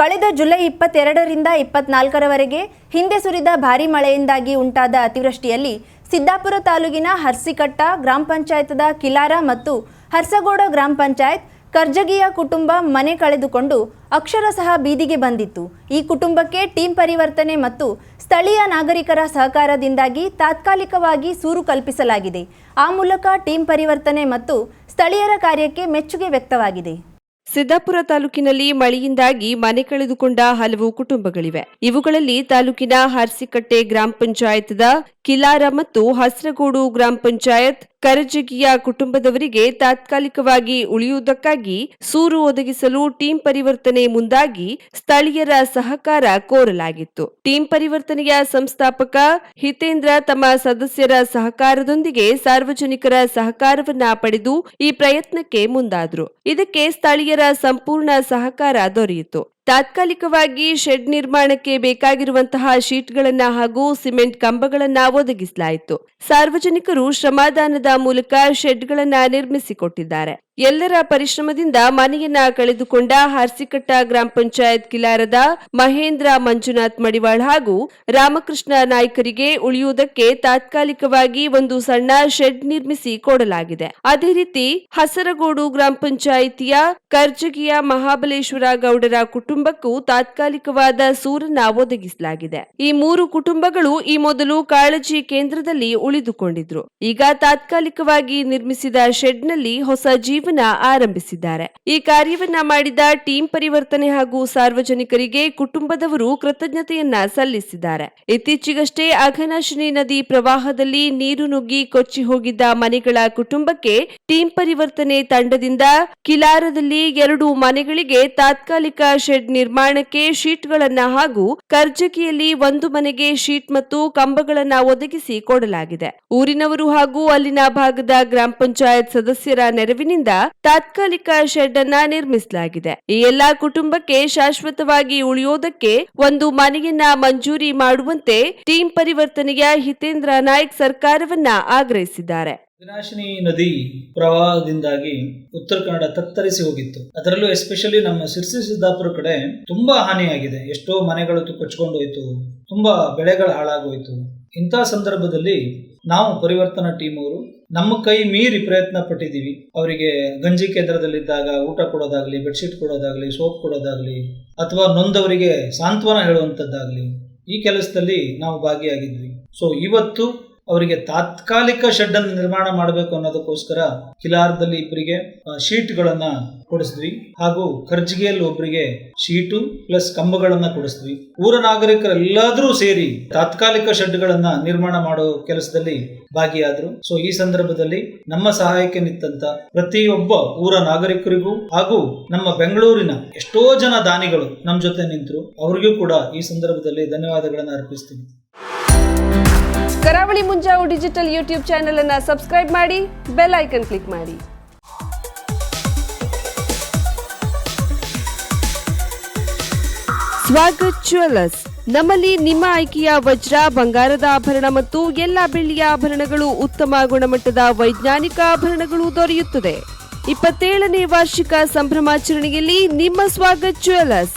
ಕಳೆದ ಜುಲೈ ಇಪ್ಪತ್ತೆರಡರಿಂದ ಇಪ್ಪತ್ನಾಲ್ಕರವರೆಗೆ ಹಿಂದೆ ಸುರಿದ ಭಾರೀ ಮಳೆಯಿಂದಾಗಿ ಉಂಟಾದ ಅತಿವೃಷ್ಟಿಯಲ್ಲಿ ಸಿದ್ದಾಪುರ ತಾಲೂಕಿನ ಹರ್ಸಿಕಟ್ಟ ಗ್ರಾಮ ಪಂಚಾಯತ್ದ ಕಿಲಾರ ಮತ್ತು ಹರ್ಸಗೋಡ ಗ್ರಾಮ ಪಂಚಾಯತ್ ಕರ್ಜಗಿಯ ಕುಟುಂಬ ಮನೆ ಕಳೆದುಕೊಂಡು ಅಕ್ಷರಶಃ ಬೀದಿಗೆ ಬಂದಿತ್ತು. ಈ ಕುಟುಂಬಕ್ಕೆ ಟೀಮ್ ಪರಿವರ್ತನೆ ಮತ್ತು ಸ್ಥಳೀಯ ನಾಗರಿಕರ ಸಹಕಾರದಿಂದಾಗಿ ತಾತ್ಕಾಲಿಕವಾಗಿ ಸೂರು ಕಲ್ಪಿಸಲಾಗಿದೆ. ಆ ಮೂಲಕ ಟೀಮ್ ಪರಿವರ್ತನೆ ಮತ್ತು ಸ್ಥಳೀಯರ ಕಾರ್ಯಕ್ಕೆ ಮೆಚ್ಚುಗೆ ವ್ಯಕ್ತವಾಗಿದೆ. ಸಿದ್ದಾಪುರ ತಾಲೂಕಿನಲ್ಲಿ ಮಳೆಯಿಂದಾಗಿ ಮನೆ ಕಳೆದುಕೊಂಡ ಹಲವು ಕುಟುಂಬಗಳಿವೆ. ಇವುಗಳಲ್ಲಿ ತಾಲೂಕಿನ ಹರ್ಸಿಕಟ್ಟೆ ಗ್ರಾಮ ಪಂಚಾಯತ್ದ ಕಿಲಾರ ಮತ್ತು ಹಸ್ರಗೋಡು ಗ್ರಾಮ ಪಂಚಾಯತ್ ಕರಜಗಿಯ ಕುಟುಂಬದವರಿಗೆ ತಾತ್ಕಾಲಿಕವಾಗಿ ಉಳಿಯುವುದಕ್ಕಾಗಿ ಸೂರು ಒದಗಿಸಲು ಟೀಮ್ ಪರಿವರ್ತನೆ ಮುಂದಾಗಿ ಸ್ಥಳೀಯರ ಸಹಕಾರ ಕೋರಲಾಗಿತ್ತು. ಟೀಮ್ ಪರಿವರ್ತನೆಯ ಸಂಸ್ಥಾಪಕ ಹಿತೇಂದ್ರ ತಮ್ಮ ಸದಸ್ಯರ ಸಹಕಾರದೊಂದಿಗೆ ಸಾರ್ವಜನಿಕರ ಸಹಕಾರವನ್ನ ಪಡೆದು ಈ ಪ್ರಯತ್ನಕ್ಕೆ ಮುಂದಾದ್ರು. ಇದಕ್ಕೆ ಸ್ಥಳೀಯರ ಸಂಪೂರ್ಣ ಸಹಕಾರ ದೊರೆಯಿತು. ತಾತ್ಕಾಲಿಕವಾಗಿ ಶೆಡ್ ನಿರ್ಮಾಣಕ್ಕೆ ಬೇಕಾಗಿರುವಂತಹ ಶೀಟ್ಗಳನ್ನ ಹಾಗೂ ಸಿಮೆಂಟ್ ಕಂಬಗಳನ್ನ ಒದಗಿಸಲಾಯಿತು. ಸಾರ್ವಜನಿಕರು ಶ್ರಮದಾನದ ಮೂಲಕ ಶೆಡ್ಗಳನ್ನ ನಿರ್ಮಿಸಿಕೊಟ್ಟಿದ್ದಾರೆ. ಎಲ್ಲರ ಪರಿಶ್ರಮದಿಂದ ಮನೆಯನ್ನ ಕಳೆದುಕೊಂಡ ಹಾರ್ಸಿಕಟ್ಟ ಗ್ರಾಮ ಪಂಚಾಯತ್ ಕಿಲಾರದ ಮಹೇಂದ್ರ ಮಂಜುನಾಥ್ ಮಡಿವಾಳ್ ಹಾಗೂ ರಾಮಕೃಷ್ಣ ನಾಯ್ಕರಿಗೆ ಉಳಿಯುವುದಕ್ಕೆ ತಾತ್ಕಾಲಿಕವಾಗಿ ಒಂದು ಸಣ್ಣ ಶೆಡ್ ನಿರ್ಮಿಸಿ ಕೊಡಲಾಗಿದೆ. ಅದೇ ರೀತಿ, ಹಸರಗೋಡು ಗ್ರಾಮ ಪಂಚಾಯಿತಿಯ ಕರ್ಜಗಿಯ ಮಹಾಬಲೇಶ್ವರ ಗೌಡರ ಕುಟುಂಬಕ್ಕೂ ತಾತ್ಕಾಲಿಕವಾದ ಸೂರನ್ನ ಒದಗಿಸಲಾಗಿದೆ. ಈ ಮೂರು ಕುಟುಂಬಗಳು ಈ ಮೊದಲು ಕಾಳಜಿ ಕೇಂದ್ರದಲ್ಲಿ ಉಳಿದುಕೊಂಡಿದ್ರು. ಈಗ ತಾತ್ಕಾಲಿಕವಾಗಿ ನಿರ್ಮಿಸಿದ ಶೆಡ್ನಲ್ಲಿ ಹೊಸ ಜೀವನ ಆರಂಭಿಸಿದ್ದಾರೆ. ಈ ಕಾರ್ಯವನ್ನ ಮಾಡಿದ ಟೀಮ್ ಪರಿವರ್ತನೆ ಹಾಗೂ ಸಾರ್ವಜನಿಕರಿಗೆ ಕುಟುಂಬದವರು ಕೃತಜ್ಞತೆಯನ್ನ ಸಲ್ಲಿಸಿದ್ದಾರೆ. ಇತ್ತೀಚೆಗಷ್ಟೇ ಅಘನಾಶಿನಿ ನದಿ ಪ್ರವಾಹದಲ್ಲಿ ನೀರು ನುಗ್ಗಿ ಕೊಚ್ಚಿ ಹೋಗಿದ್ದ ಮನೆಗಳ ಕುಟುಂಬಕ್ಕೆ ಟೀಮ್ ಪರಿವರ್ತನೆ ತಂಡದಿಂದ ಕಿಲಾರದಲ್ಲಿ ಎರಡು ಮನೆಗಳಿಗೆ ತಾತ್ಕಾಲಿಕ ಶೆಡ್ ನಿರ್ಮಾಣಕ್ಕೆ ಶೀಟ್ಗಳನ್ನು ಹಾಗೂ ಕರ್ಜಕಿಯಲ್ಲಿ ಒಂದು ಮನೆಗೆ ಶೀಟ್ ಮತ್ತು ಕಂಬಗಳನ್ನ ಒದಗಿಸಿ ಕೊಡಲಾಗಿದೆ. ಊರಿನವರು ಹಾಗೂ ಅಲ್ಲಿನ ಭಾಗದ ಗ್ರಾಮ ಪಂಚಾಯತ್ ಸದಸ್ಯರ ನೆರವಿನಿಂದ ತಾತ್ಕಾಲಿಕ ಶೆಡ್ ಅನ್ನ ನಿರ್ಮಿಸಲಾಗಿದೆ. ಈ ಎಲ್ಲಾ ಕುಟುಂಬಕ್ಕೆ ಶಾಶ್ವತವಾಗಿ ಉಳಿಯೋದಕ್ಕೆ ಒಂದು ಮನೆಯನ್ನ ಮಂಜೂರಿ ಮಾಡುವಂತೆ ಟೀಮ್ ಪರಿವರ್ತನೆಯ ಹಿತೇಂದ್ರ ನಾಯ್ಕ್ ಸರ್ಕಾರವನ್ನ ಆಗ್ರಹಿಸಿದ್ದಾರೆ. ವಿನಾಶಿನಿ ನದಿ ಪ್ರವಾಹದಿಂದಾಗಿ ಉತ್ತರ ಕನ್ನಡ ತತ್ತರಿಸಿ ಹೋಗಿತ್ತು. ಅದರಲ್ಲೂ ಎಸ್ಪೆಷಲಿ ನಮ್ಮ ಸಿರ್ಸಿ ಸಿದ್ದಾಪುರ ಕಡೆ ತುಂಬಾ ಹಾನಿಯಾಗಿದೆ. ಎಷ್ಟೋ ಮನೆಗಳು ಹೋಯ್ತು. ತುಂಬಾ ಬೆಳೆಗಳು ಹಾಳಾಗೋಯ್ತು. ಇಂಥ ಸಂದರ್ಭದಲ್ಲಿ ನಾವು ಪರಿವರ್ತನಾ ಟೀಮ್ ಅವರು ನಮ್ಮ ಕೈ ಮೀರಿ ಪ್ರಯತ್ನ ಪಟ್ಟಿದ್ದೀವಿ. ಅವರಿಗೆ ಗಂಜಿ ಕೇಂದ್ರದಲ್ಲಿದ್ದಾಗ ಊಟ ಕೊಡೋದಾಗ್ಲಿ ಬೆಡ್ಶೀಟ್ ಕೊಡೋದಾಗ್ಲಿ ಸೋಪ್ ಕೊಡೋದಾಗ್ಲಿ, ಅಥವಾ ನೊಂದವರಿಗೆ ಸಾಂತ್ವನ ಹೇಳುವಂಥದ್ದಾಗ್ಲಿ ಈ ಕೆಲಸದಲ್ಲಿ ನಾವು ಭಾಗಿಯಾಗಿದ್ವಿ. ಸೊ ಇವತ್ತು ಅವರಿಗೆ ತಾತ್ಕಾಲಿಕ ಶೆಡ್ ಅನ್ನು ನಿರ್ಮಾಣ ಮಾಡಬೇಕು ಅನ್ನೋದಕ್ಕೋಸ್ಕರ ಕಿಲಾರದಲ್ಲಿ ಇಬ್ಬರಿಗೆ ಶೀಟ್ಗಳನ್ನ ಕೊಡಿಸಿದ್ವಿ. ಹಾಗೂ ಖರ್ಜಿಗೆಯಲ್ಲಿ ಒಬ್ಬರಿಗೆ ಶೀಟು ಪ್ಲಸ್ ಕಂಬಗಳನ್ನ ಕೊಡಿಸಿದ್ವಿ. ಊರ ನಾಗರಿಕರೆಲ್ಲಾದರೂ ಸೇರಿ ತಾತ್ಕಾಲಿಕ ಶೆಡ್ಗಳನ್ನ ನಿರ್ಮಾಣ ಮಾಡೋ ಕೆಲಸದಲ್ಲಿ ಭಾಗಿಯಾದ್ರು. ಸೊ ಈ ಸಂದರ್ಭದಲ್ಲಿ ನಮ್ಮ ಸಹಾಯಕ್ಕೆ ನಿಂತ ಪ್ರತಿಯೊಬ್ಬ ಊರ ನಾಗರಿಕರಿಗೂ ಹಾಗೂ ನಮ್ಮ ಬೆಂಗಳೂರಿನ ಎಷ್ಟೋ ಜನ ದಾನಿಗಳು ನಮ್ಮ ಜೊತೆ ನಿಂತರು. ಅವರಿಗೂ ಕೂಡ ಈ ಸಂದರ್ಭದಲ್ಲಿ ಧನ್ಯವಾದಗಳನ್ನು ಅರ್ಪಿಸ್ತೀನಿ. Karavali Munjavu digital YouTube channel ಅನ್ನು ಸಬ್ಸ್ಕ್ರೈಬ್ ಮಾಡಿ, ಬೆಲ್ ಐಕನ್ ಕ್ಲಿಕ್ ಮಾಡಿ. ಸ್ವಾಗತ್ ಜ್ಯುವೆಲ್ಲರ್ಸ್. ನಮ್ಮಲ್ಲಿ ನಿಮ್ಮ ಆಯ್ಕೆಯ ವಜ್ರ, ಬಂಗಾರದ ಆಭರಣ ಮತ್ತು ಎಲ್ಲ ಬೆಳ್ಳಿಯ ಆಭರಣಗಳು ಉತ್ತಮ ಗುಣಮಟ್ಟದ ವೈಜ್ಞಾನಿಕ ಆಭರಣಗಳು ದೊರೆಯುತ್ತದೆ. ಇಪ್ಪತ್ತೇಳನೇ ವಾರ್ಷಿಕ ಸಂಭ್ರಮಾಚರಣೆಯಲ್ಲಿ ನಿಮ್ಮ ಸ್ವಾಗತ್ ಜ್ಯುವೆಲ್ಲರ್ಸ್.